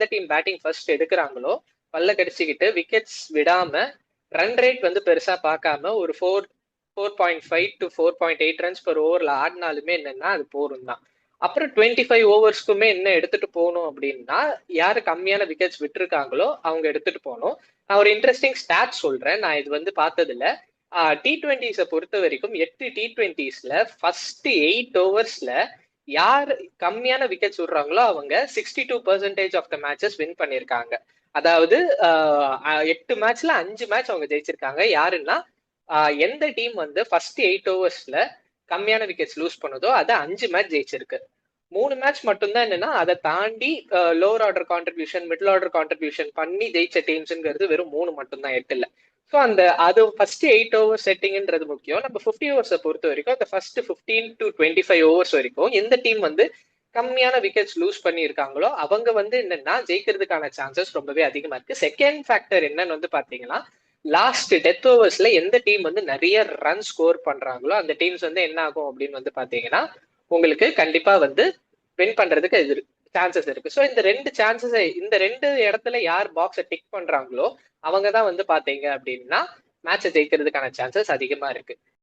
எந்த team batting first எடுக்கிறாங்களோ பல்ல கடிச்சிக்கிட்டு விக்கெட்ஸ் விடாம ரன் ரேட் வந்து பெருசா பார்க்காம ஒரு four four point five to four point eight runs per ஓவர்ல ஆடினாலுமே என்னன்னா அது போரும் தான். அப்புறம் டுவெண்ட்டி ஃபைவ் ஓவர்ஸ்க்குமே என்ன எடுத்துட்டு போகணும் அப்படின்னா யாரு கம்மியான விக்கெட்ஸ் விட்டுருக்காங்களோ அவங்க எடுத்துட்டு போகணும். நான் ஒரு இன்ட்ரெஸ்டிங் ஸ்டாட் சொல்றேன். நான் இது வந்து பார்த்ததுல டி டுவெண்ட்டிஸை பொறுத்த வரைக்கும் எட்டு டி டுவெண்ட்டிஸ்ல ஃபர்ஸ்ட் எயிட் ஓவர்ஸ்ல யார் கம்மியான விக்கெட்ஸ் விடுறாங்களோ அவங்க sixty two percentage of the matches win பண்ணியிருக்காங்க. அதாவது எட்டு மேட்ச்ல அஞ்சு மேட்ச் அவங்க ஜெயிச்சிருக்காங்க. யாருன்னா எந்த டீம் வந்து ஃபர்ஸ்ட் எயிட் ஓவர்ஸ்ல கம்மியான விக்கெட்ஸ் லூஸ் பண்ணுதோ அதை அஞ்சு மேட்ச் ஜெயிச்சிருக்கு. மூணு மேட்ச் மட்டும்தான் என்னன்னா அதை தாண்டி lower order contribution middle order contribution பண்ணி ஜெயிச்ச டீம்ஸ்ங்கிறது வெறும் மூணு மட்டும்தான் எட்டுல. ஸோ அந்த அது ஃபர்ஸ்ட் எயிட் ஓவர் செட்டிங்ன்றது முக்கியம். நம்ம ஃபிஃப்டி ஓவர்ஸை பொறுத்த வரைக்கும் அந்த first fifteen to twenty five overs வரைக்கும் எந்த டீம் வந்து கம்மியான விக்கெட்ஸ் லூஸ் பண்ணியிருக்காங்களோ அவங்க வந்து என்னன்னா ஜெயிக்கிறதுக்கான சான்சஸ் ரொம்பவே அதிகமா இருக்கு. செகண்ட் ஃபேக்டர் என்னன்னு வந்து பாத்தீங்கன்னா லாஸ்ட் டெத் ஓவர்ஸ்ல எந்த டீம் வந்து நிறைய ரன் ஸ்கோர் பண்றாங்களோ அந்த டீம்ஸ் வந்து என்ன ஆகும் அப்படின்னு வந்து பாத்தீங்கன்னா உங்களுக்கு கண்டிப்பா வந்து வின் பண்றதுக்கு எதிர் சான்சஸ் இருக்கு. ஸோ இந்த ரெண்டு சான்சஸ் இந்த ரெண்டு இடத்துல யார் பாக்ஸை டிக் பண்றாங்களோ அவங்க தான் வந்து பாத்தீங்க அப்படின்னா மேட்சை ஜெயிக்கிறதுக்கான சான்சஸ் அதிகமா இருக்கு.